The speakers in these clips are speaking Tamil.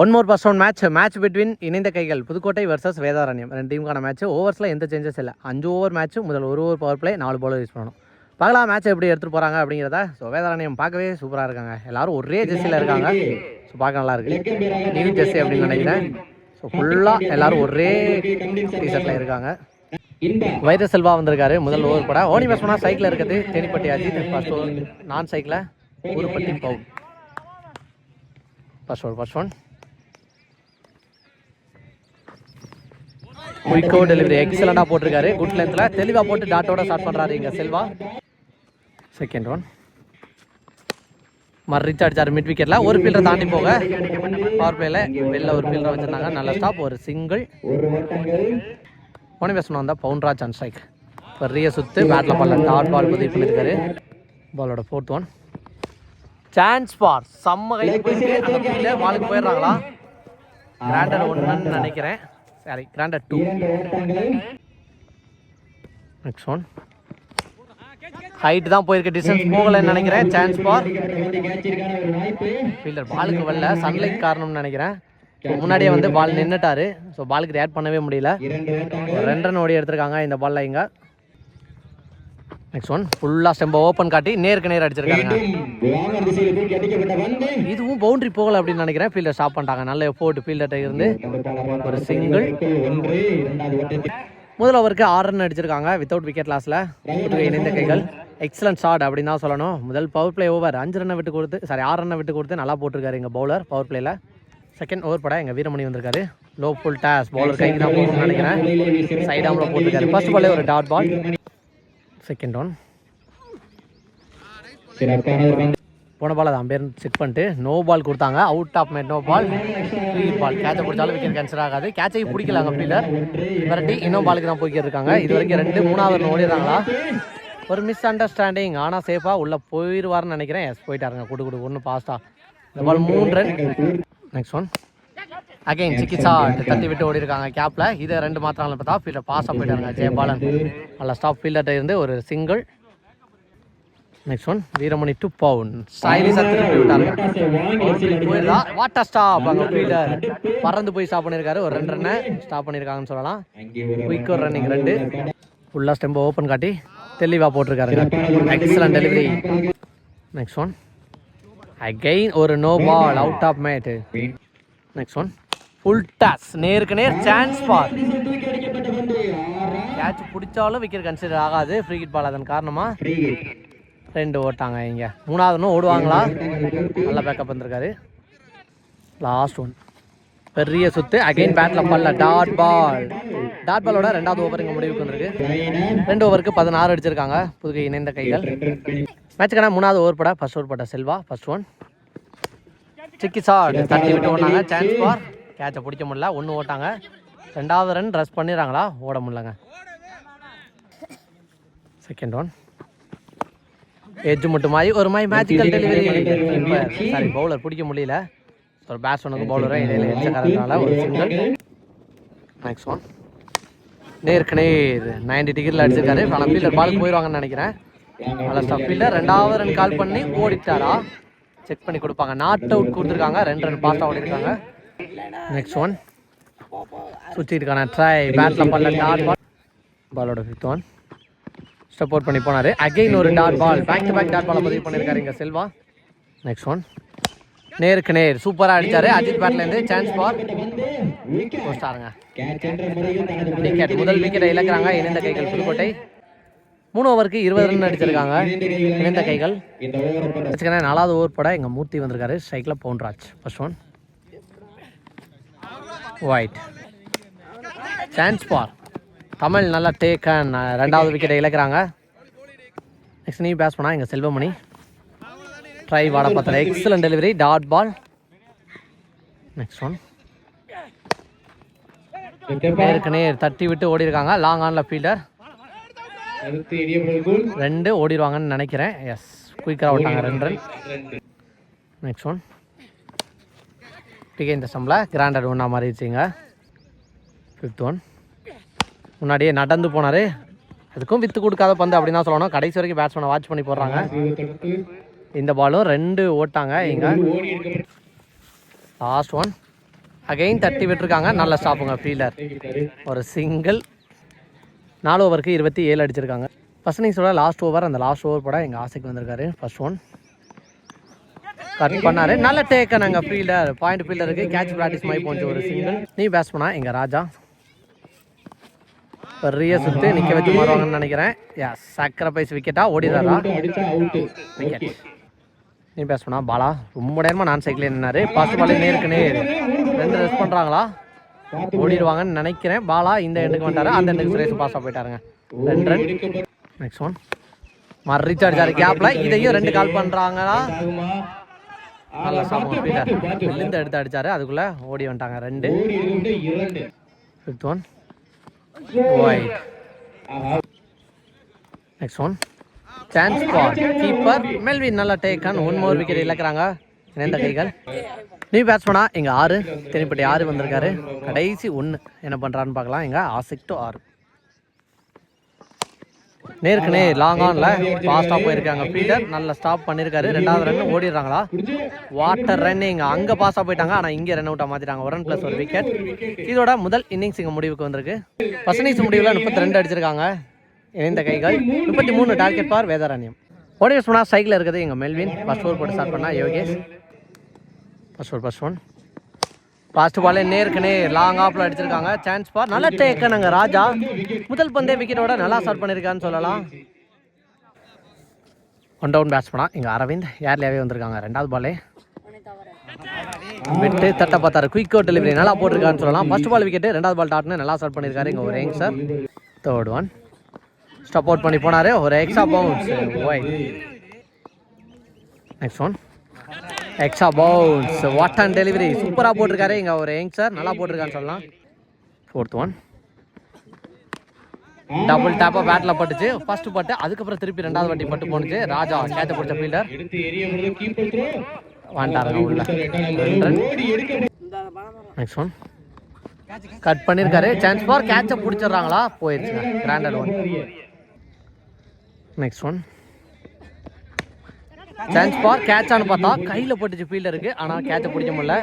One more purse one match match between Inaindha Kaigal Pudukkottai versus Vedaranyam. ரெண்டு டீமுக்கான மேட்ச் ஓவர்ஸில் எந்த சேஞ்சஸ் இல்லை. அஞ்சு ஓவர் மேட்ச் முதல் ஒரு ஓவர் பவர் பிளே நாலு பாலர் யூஸ் பண்ணணும். பார்க்கலாம் மேட்ச் எப்படி எடுத்துகிட்டு போகிறாங்க அப்படிங்கிறத. ஸோ வேதாரண்யம் பார்க்கவே சூப்பராக இருக்காங்க. எல்லாரும் ஒரே ஜெர்சியில் இருக்காங்க. ஸோ பார்க்க நல்லா இருக்கு. நியூ ஜெர்சி அப்படின்னு நினைக்கிறேன். ஸோ ஃபுல்லாக எல்லாரும் ஒரே டிஷர்ட்டில் இருக்காங்க. வைர செல்வா வந்திருக்காரு. முதல் ஓவர் பட. ஓனி பேசுனா சைக்கிள் இருக்குது தேனிப்பட்டி அஜித் ஃபர்ஸ்ட் ஓவர் நான் சைக்கிளில் ஒரு பட்டி Pavun. First over first one குயிக்கோ delivery எக்ஸலண்டாக போட்டிருக்காரு. குட் லென்த்தில் தெளிவாக போட்டு டாட்டோட ஸ்டார்ட் பண்ணுறாரு இங்கே செல்வா. செகண்ட் ஒன் மறு ரிச் அடிச்சார் மிட் விக்கெட்டில் ஒரு ஃபீல்டரை தாண்டி போக. பவர் பிளேல வெளில ஒரு ஃபீல்டரை வச்சிருந்தாங்க. நல்ல ஸ்டாப் ஒரு சிங்கிள் போன பேசணும் வந்தால் பவுன்ராஜ் அண்ட் ஸ்ட்ரைக் பெரிய சுற்று பேட்டில் பண்ணல டாட் பால் பதிவு பண்ணியிருக்காரு பாலோட ஃபோர்த் ஒன் சான்ஸ் பார் செம்ம கையில் போயிட்டு அந்த பாலுக்கு போயிடுறாங்களா? கிராண்டட் ஒன்றுன்னு நினைக்கிறேன். Sorry grounded two next one height தான் போயிருக்கு. டிஸ்டன்ஸ் போகலைன்னு நினைக்கிறேன். சான்ஸ் பார் ஃபீல்டர் பாலுக்கு வரல சன்லைட் காரணம்னு நினைக்கிறேன். முன்னாடியே வந்து பால் நின்னுட்டாரு. ஸோ பாலுக்கு ரியாக்ட் பண்ணவே முடியல. ரெண்டு ரன் ஓடி எடுத்திருக்காங்க இந்த பால்ல இங்க. நெக்ஸ்ட் ஒன் ஃபுல்லாக ஸ்டெம்பை ஓப்பன் காட்டி நேருக்கு நேர் அடிச்சிருக்காங்க இதுவும் பவுண்டரி போகல அப்படின்னு நினைக்கிறேன். ஃபீல்டர் ஸ்டாப் பண்ணிட்டாங்க. நல்ல எஃபோர்ட் ஃபீல்டர்கிட்ட இருந்து ஒரு சிங்கிள் முதல் ஓவருக்கு ஆறு ரன் அடிச்சிருக்காங்க. வித்தவுட் விக்கெட் லாஸில் இணைந்த கைகள். எக்ஸலன்ட் ஷாட் அப்படின்னு தான் சொல்லணும். முதல் பவர் பிளே ஓவர் அஞ்சு ரன்னை விட்டு கொடுத்து சாரி ஆறு ரன்னை விட்டு கொடுத்து நல்லா போட்டிருக்காரு எங்கள் பவுலர் பவர் பிளேல செகண்ட் ஓவர் பட எங்கள் வீரமணி வந்திருக்காரு. லோ ஃபுல் டேஸ் பவுலர் கைக்கு தான் போகணும்னு நினைக்கிறேன். சைடாமில் போட்டிருக்காரு. ஃபர்ஸ்ட் பாலே ஒரு டாட் பால் செகண்ட் ஒன் போன பால் அது அம்பேர் செக் பண்ணிட்டு. நோ பால் கொடுத்தாங்க. Out of mat no ball free ball கேட்சை பிடிச்சாலும் விக்கெட் கேன்சல் ஆகாது. கேட்சை பிடிக்கல அங்கே ஃபீல்டர் விரட்டி இன்னும் பாலுக்கு தான் போய்க்கிட்டு இருக்காங்க இது வரைக்கும் ரெண்டு மூணாவது ஓடிடுறாங்களா? ஒரு மிஸ் அண்டர்ஸ்டாண்டிங் ஆனால் சேஃபாக உள்ளே போயிடுவார்னு நினைக்கிறேன். எஸ் போயிட்டாருங்க. குடு குடு ஒன்று பாஸ்டா இந்த பால் மூணு ரன் நெக்ஸ்ட் ஒன் அகைன் சிக்கிச்சா தட்டி விட்டு ஓடி இருக்காங்க கேப்ல இதை ரெண்டு மாத்திரம் பார்த்தா ஃபீல்டர் பாஸாக போயிட்டாருங்க ஜெயபாலன். நல்லா ஸ்டாப் ஃபீல்டர்கிட்ட இருந்து ஒரு single next one Veeramani to Pavun ஸ்டைலிஷாக திருப்பி விட்டாருங்க போயிருந்தா வாட்டர் ஸ்டாப் அங்கே ஃபீல்டர் பறந்து போய் ஸ்டாப் பண்ணியிருக்காரு ஒரு ரெண்டு ரன்னை ஸ்டாப் பண்ணியிருக்காங்கன்னு சொல்லலாம். குயிக் ஒரு ரன்னிங் ரெண்டு. ஃபுல்லாக ஸ்டெம்பை ஓப்பன் காட்டி தெளிவாக போட்டிருக்காருங்க. Excellent delivery next one again ஒரு no ball out of mat next one full toss நேருக்கு நேர் சான்ஸ் பால் கேட்ச் பிடிச்சாலும் விக்கெட் கன்சிடர் ஆகாது. ஃப்ரீ கிட் பால் அதன் காரணமா? ரெண்டு ஓட்டாங்க இங்க. மூணாவது ஒன்று ஓடுவாங்களா? நல்ல பேக்கப் வந்திருக்காரு. லாஸ்ட் ஒன் பெரிய சுத்து. அகைன் பேட்ல பல்ல. டாட் பால் டாட் பாலோட ரெண்டாவது ஓவர் இங்கே முடிவுக்கு வந்திருக்கு. ரெண்டு ஓவருக்கு பதினாறு அடிச்சிருக்காங்க. புதுகை இணைந்த கைகள். மேட்சுக்கான மூணாவது ஓவர் பட ஃபர்ஸ்ட் ஓவர் பட செல்வா ஃபர்ஸ்ட் ஒன் சிக்கி ஷாட் தட்டி விட்டு ஓடினாங்க. Chance for. கேட்சை பிடிக்க முடியல. ஒன்று ஓட்டாங்க. ரெண்டாவது ரன் ரஸ் பண்ணிடுறாங்களா? ஓட முடிலங்க செகண்ட் ஒன் எஜ்ஜு மட்டும் மாதிரி ஒரு மாதிரி மேஜிக்கல் டெலிவரி சாரி பவுலர் பிடிக்க முடியல. ஒரு பேட்ஸ்மேனுக்கு பவுலரும் இடையில எட்ஜ காரணத்தினால ஒரு சிங்கிள் நெக்ஸ்ட் ஒன் நேருக்கு நேர் நைன்டி டிகிரியில் அடிச்சிருக்காரு. ஆனால் ஃபீல்டர் பாலுக்கு போயிடுவாங்கன்னு நினைக்கிறேன். நல்ல ஸ்டாப் ஃபீல்டர் ரெண்டாவது ரன் கால் பண்ணி ஓடிட்டாரா? செக் பண்ணி கொடுப்பாங்க. நாட் அவுட் கொடுத்துருக்காங்க. ரெண்டு ரன் பாஸ்டாக ஓடிருக்காங்க. நெக்ஸ்ட் ஒன் சுற்றி இருக்கான ட்ரை பேட்டில் பண்ணல டாட் பால் பாலோட ஃபிஃப்த் ஒன் அவுட் பண்ணி போனார். அகைன் ஒரு dot ball back to back dot ball பதிவு பண்ணியிருக்காரு இங்கே செல்வா. நெக்ஸ்ட் ஒன் நேருக்கு நேர். சூப்பராக அடிச்சாரு. அஜித் பேட்லேருந்து சான்ஸ் பார் போஸ்டாருங்க விக்கெட் முதல் விக்கெட்டை இழக்கிறாங்க. இணைந்த கைகள் புதுக்கோட்டை. மூணு ஓவருக்கு இருபது ரன் அடிச்சிருக்காங்க. இணைந்த கைகள். நாலாவது ஓவர் பட எங்கள் மூர்த்தி வந்திருக்காரு. ஸ்ட்ரைக்கில் Pavunraj. First one wide chance for Tamil நல்லா டேக்கன் uh, ரெண்டாவது விக்கெட்டை இழக்கிறாங்க. நெக்ஸ்ட் நீ பேஸ் பண்ணால் எங்கள் செல்வமணி. ட்ரை வாட பார்த்தல excellent delivery dot ball next one ஏற்கனவே தட்டி விட்டு ஓடி இருக்காங்க லாங் ஆன்ல ஃபீல்டர் ரெண்டு ஓடிடுவாங்கன்னு நினைக்கிறேன். எஸ் குயிக்கராக விட்டாங்க. ரெண்டு. நெக்ஸ்ட் ஒன் டிகே இந்த ஸ்டம்பில் கிராண்டட் ஒன்றா மாறிடுச்சிங்க ஃபிஃப்த் ஒன் முன்னாடியே நடந்து போனார். அதுக்கும் வித்து கொடுக்காத பந்து அப்படின்னு தான் சொல்லணும். கடைசி வரைக்கும் பேட்ஸ்மேனை வாட்ச் பண்ணி போடுறாங்க. இந்த பாலும் ரெண்டு ஓட்டாங்க இங்கே. லாஸ்ட் ஒன் அகைன் தட்டி விட்டுருக்காங்க. நல்ல ஸ்டாப்புங்க ஃபீல்டர் ஒரு சிங்கிள் நாலு ஓவருக்கு இருபத்தி ஏழு அடிச்சிருக்காங்க. ஃபஸ்ட் இன்னிங்ஸோட லாஸ்ட் ஓவர் அந்த லாஸ்ட் ஓவர் போட எங்கள் ஆசைக்கு வந்திருக்காரு. ஃபர்ஸ்ட் ஒன் கட் பண்ணாரு. நல்ல டேக்கன் அங்கே ஃபீல்டர் பாயிண்ட் ஃபீல்டருக்கு கேட்ச் ப்ராக்டிஸ் மாதிரி போச்சு ஒரு சிங்கிள் நீ பேட்ஸ் பண்ணா எங்கள் ராஜா? பெரிய சுத்து நிற்க வச்சு மாறுவாங்கன்னு நினைக்கிறேன். யா சாக்ரிஃபைஸ் விக்கெட்டா ஓடிடுறாரா? விக்கெட் நீ பேஸ் பண்ணா பாலா. ரொம்ப நேரமா நான் சைக்கிள் நின்னாரு. பாஸ்ட் பாலே நேருக்கு நேர். ரெண்டு ரெஸ்ட் பண்ணுறாங்களா ஓடிடுவாங்கன்னு நினைக்கிறேன். பாலா இந்த எண்டுக்கு வந்தாரு. அந்த எண்டுக்கு சுரேஷ் பாஸாக போயிட்டாருங்க. ரெண்டு ரன் நெக்ஸ்ட் ஒன் மறு ரீசார்ஜ் ஆறு கேப்பில் இதையும் ரெண்டு கால் பண்ணுறாங்களா வெளிலேருந்து எடுத்து அடிச்சாரு. அதுக்குள்ளே ஓடி வந்துட்டாங்க. ரெண்டு. Fifth one wide next one chance for keeper Melvin நல்லா டேக்கன் ஒன் மோர் விக்கெட் இழக்கிறாங்க. இணைந்த கைகள். நீ பேட்ஸ்மனா எங்க ஆறு. தெனிப்பட்டி ஆறு வந்திருக்காரு. கடைசி ஒன்று என்ன பண்றான்னு பார்க்கலாம். எங்க ஆசிக் டு ஆறு. நேருக்கு நேர் லாங் ஆன்ல ஃபாஸ்டா போயிருக்காங்க பீட்டர். நல்ல ஸ்டாப் பண்ணிருக்காரு. ரெண்டாவது ரன் ஓடிடுறாங்களா? வாட்டர் ரன் இங்க அங்க பாஸா போயிட்டாங்க. ஆனா இங்க ரன் அவுட்டா மாத்திட்டாங்க. ஒரு ரன் பிளஸ் ஒரு விக்கெட் இதோட முதல் இன்னிங்ஸ் இங்க முடிவுக்கு வந்திருக்கு. ஃபர்ஸ்ட் இன்னிங்ஸ் முடிவுல முப்பத்தி ரெண்டு அடிச்சிருக்காங்க. இணைந்த கைகள். முப்பத்தி மூணு டார்கெட் பார் வேதாரண்யம். ஓடிஎஸ் பண்ணா சைக்கிள் இருக்குது. எங்கள் மெல்வின். ஃபர்ஸ்ட் ஓவர் போட்டு ஸ்டார்ட் பண்ணா Yogesh. First over first one fast பாலே நேருக்கு நேர் லாங் ஆஃப்ல அடிச்சிருக்காங்க. Chance for. நல்ல டேக்கனுங்க ராஜா? முதல் பந்தே விக்கெட்டோட நல்லா ஸ்டார்ட் பண்ணியிருக்கான்னு சொல்லலாம். ஒன் டவுன் பேட்ஸ் பண்ணா இங்கே அரவிந்த். ஏர்லியாவே வந்திருக்காங்க. ரெண்டாவது பாலே விட்டு தட்ட பார்த்தாரு. குயிக் அவுட் டெலிவரி நல்லா போட்டிருக்கான்னு சொல்லலாம். ஃபர்ஸ்ட் பால் விக்கெட் ரெண்டாவது பால் டாட்னு நல்லா ஸ்டார்ட் பண்ணியிருக்காரு இங்கே ஒரு young star third one stump out பண்ணி போனாரு. ஒரு extra bounce Y next one extra bounce what and delivery சூப்பராக போட்டிருக்காரு. இங்கே ஒரு யங் சார் நல்லா போட்டிருக்கான்னு சொல்லலாம். ஃபோர்த் ஒன் டபுள் டேப்பாக பேட்டில் பட்டுச்சு. ஃபர்ஸ்ட் பட்டு அதுக்கப்புறம் திருப்பி ரெண்டாவது வாட்டி பட்டு போனுச்சு ராஜா கேட்ச பிடிச்ச ஃபீல்டர் வந்துட்டாருங்க உள்ள. நெக்ஸ்ட் ஒன் கட் பண்ணியிருக்காரு சான்ஸ் ஃபார் கேட்சை பிடிச்சிடுறாங்களா? போயிடுச்சுங்க grounded one next one chance for கேட்சான்னு பார்த்தா கையில் பட்டுச்சு ஃபீல்டருக்கு ஆனால் கேட்சை பிடிக்க முடியல.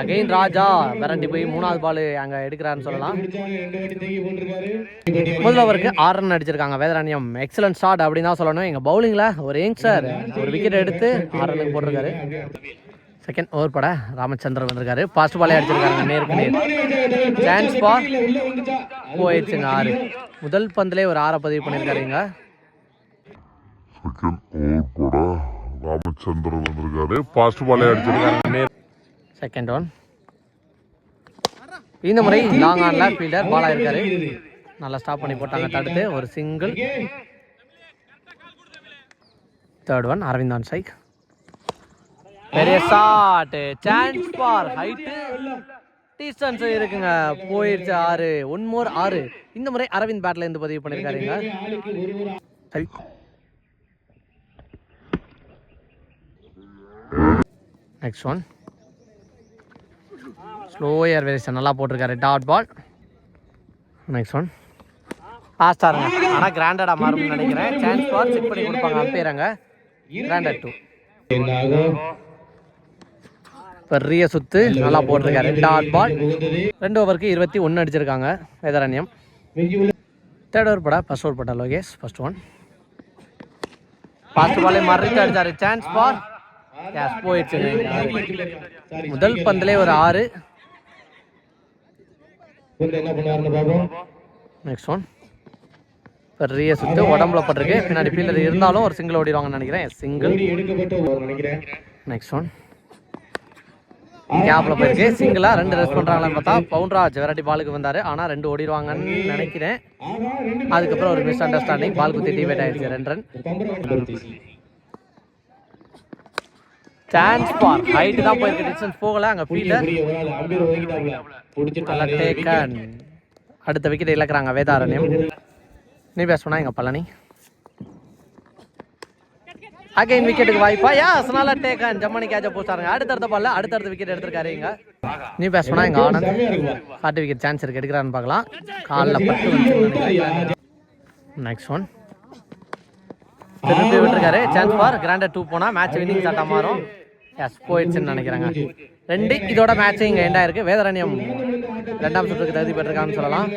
அகைன் ராஜா விரண்டி போய் மூணாவது பால் அங்கே எடுக்கிறாருன்னு சொல்லலாம். முதல் அவருக்கு ஆறு ரன் அடிச்சிருக்காங்க வேதராணியம். எக்ஸலன்ட் ஷாட் அப்படின்னு தான் சொல்லணும். எங்கள் பவுலிங்கில் ஒரு யங் சார் ஒரு விக்கெட் எடுத்து ஆறு ரன்னுக்கு போட்டிருக்காரு. செகண்ட் ஓவர் பட ராமச்சந்திரன் வந்திருக்காரு. ஃபாஸ்ட் பாலே அடிச்சிருக்காங்க நேருக்கு நேர். சான்ஸ் ஃபார் போயிடுச்சுங்க ஆறு. முதல் பந்திலே ஒரு ஆறை பதிவு பண்ணியிருக்காருங்க செகண்ட் ஓவர் பட ராமச்சந்திரன் வந்திருக்காரு ஃபாஸ்ட் பாலே அடிச்சிருக்காங்க நேர் செகண்ட் ஒன் இந்த முறை லாங் ஆன்ல ஃபீல்டர் பாலா இருக்காரு நல்லா ஸ்டாப் பண்ணி போட்டாங்க தடுத்து ஒரு சிங்கிள் தேர்ட் ஒன் அரவிந்த் ஆன் சைக் பெரிய shot chance for height distance இருக்குங்க போயிடுச்சு ஆறு ஒன் மோர் ஆறு இந்த முறை அரவிந்த் பேட்ல இருந்து பதிவு பண்ணியிருக்காருங்க next one slow air variation நல்லா போட்டிருக்காரு. டாட் பால் நெக்ஸ்ட் ஒன் ஃபாஸ்டாருங்க ஆனால் கிராண்டடாக மாறும்னு நினைக்கிறேன். சான்ஸ் பால் செக் பண்ணி கொடுப்பாங்க. அம்பேரங்க கிராண்டட் டூ பெரிய சுத்து. நல்லா போட்டிருக்காரு. டாட் பால் ரெண்டு ஓவருக்கு இருபத்தி ஒன்று அடிச்சிருக்காங்க. வேதாரண்யம். தேர்ட் ஓவர் படா ஃபர்ஸ்ட் ஓவர் பட்டா லோகேஷ். ஃபர்ஸ்ட் ஒன் ஃபாஸ்ட் பாலே மறுத்து அடிச்சாரு. சான்ஸ் பால் எஸ் போயிடுச்சு. முதல் பந்திலே ஒரு ஆறு. நெக்ஸ்ட் ஒன் பெரிய சுத்து உடம்புல பட்டிருக்கு. பின்னாடி ஃபீல்டர் இருந்தாலும் ஒரு சிங்கிள் ஓடிடுவாங்கன்னு நினைக்கிறேன். சிங்கிள் நெக்ஸ்ட் ஒன் கேப்ல போயிருக்கு. சிங்கிளா ரெண்டு ரெஸ்ட் பண்றாங்களான்னு பார்த்தா பவுன்ராஜ் வெரைட்டி பாலுக்கு வந்தாரு. ஆனா ரெண்டு ஓடிடுவாங்கன்னு நினைக்கிறேன். அதுக்கப்புறம் ஒரு மிஸ் அண்டர்ஸ்டாண்டிங் பால் குத்தி டிவேட் ஆயிடுச்சு ரெண்டு ரன் சான்ஸ் ஃபார் ஹைட் தான் போயிருக்கு. டிஸ்டன்ஸ் போகல அங்க ஃபீல்டர் நல்லா டேக்கன் அடுத்த விக்கெட் இழக்கிறாங்க வேதாரண்யம். நீ பேசணும் எங்க பழனி? அகைன் விக்கெட்டுக்கு வாய்ப்பா? யாஸ் நல்லா டேக்கன் ஜம்மனி கேட்ச போச்சாருங்க அடுத்தடுத்த பால்ல அடுத்தடுத்த விக்கெட் எடுத்திருக்காரு இங்க. நீ பேசணும் எங்க ஆனந்த்? ஃபார்ட்டி விக்கெட் சான்ஸ் இருக்கு. எடுக்கிறான்னு பார்க்கலாம். காலில் பட்டு நெக்ஸ்ட் ஒன் திருப்பி விட்டுருக்காரு. சான்ஸ் ஃபார் கிராண்டட் டூ போனா மேட்ச் வின்னிங் சாட்டா மாறும். எஸ் போயிடுச்சுன்னு நினைக்கிறாங்க. ரெண்டு இதோட மேட்ச் இங்கே எண்டாயிருக்கு வேதரண்யம் ரெண்டாம் சுற்றுக்கு தகுதி பெற்றிருக்கான்னு சொல்லலாம்.